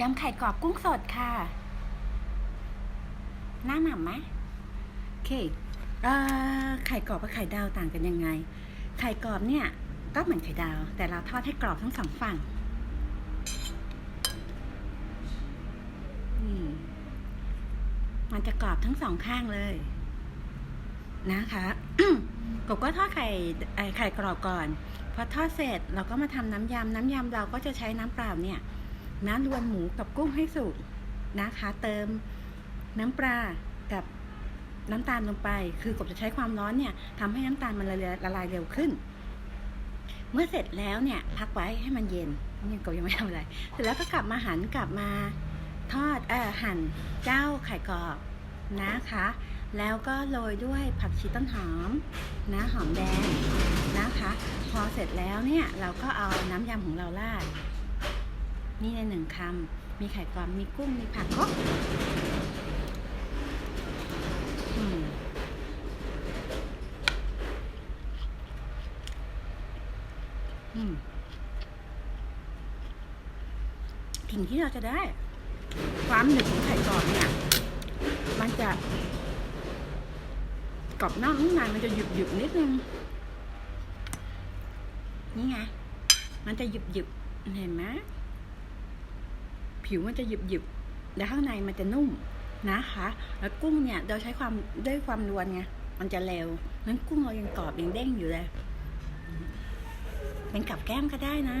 ยำไข่กรอบกุ้งสดค่ะ หน้าหนำไหมโอเคไข่กรอบกับไข่ดาวต่างกันยังไง ไข่กรอบเนี่ย ก็เหมือนไข่ดาว แต่เราทอดให้กรอบทั้งสองฝั่งมันจะกรอบทั้งสองข้างเลย นะคะกบก็ทอดไข่ไอ้ไข่กรอบก่อน พอทอดเสร็จเราก็มาทำน้ำยำน้ำยำเราก็จะใช้น้ำเปล่าเนี่ย น้ำรวนหมูกับกุ้งให้สุกนะคะ เติมน้ำปลากับน้ำตาลลงไป คือกบจะใช้ความร้อนเนี่ยทำให้น้ำตาลมันละลายละลายเร็วขึ้น เมื่อเสร็จแล้วเนี่ย พักไว้ให้มันเย็นนี่กบยังไม่ทำอะไร เสร็จแล้วก็กลับมาหันกลับมาทอดเออหั่นเจ้าไข่กรอบนะคะ แล้วก็โรยด้วยผักชีต้นหอมนะหอมแดงนะคะ พอเสร็จแล้วเนี่ยเราก็เอาน้ำยำของเราราด นี่ในหนึ่งคำ มีไข่กรอบมีกุ้ง มีผักครบอืมอืมสิ่งที่เราจะได้ ความหนึบของไข่กรอบเนี่ย มันจะกรอบนอกนุ่มในมันจะหยุบหยุบนิดนึง นี่ไง มันจะหยุบหยุบเห็นไหม ผิวมันจะหยิบหยิบและข้างในมันจะนุ่มนะคะ แล้วกุ้งเนี่ยเราใช้ความด้วยความรวนไงมันจะเร็วนั้นกุ้งเรายังกรอบยังเด้งอยู่เลย เป็นกับแก้มก็ได้นะ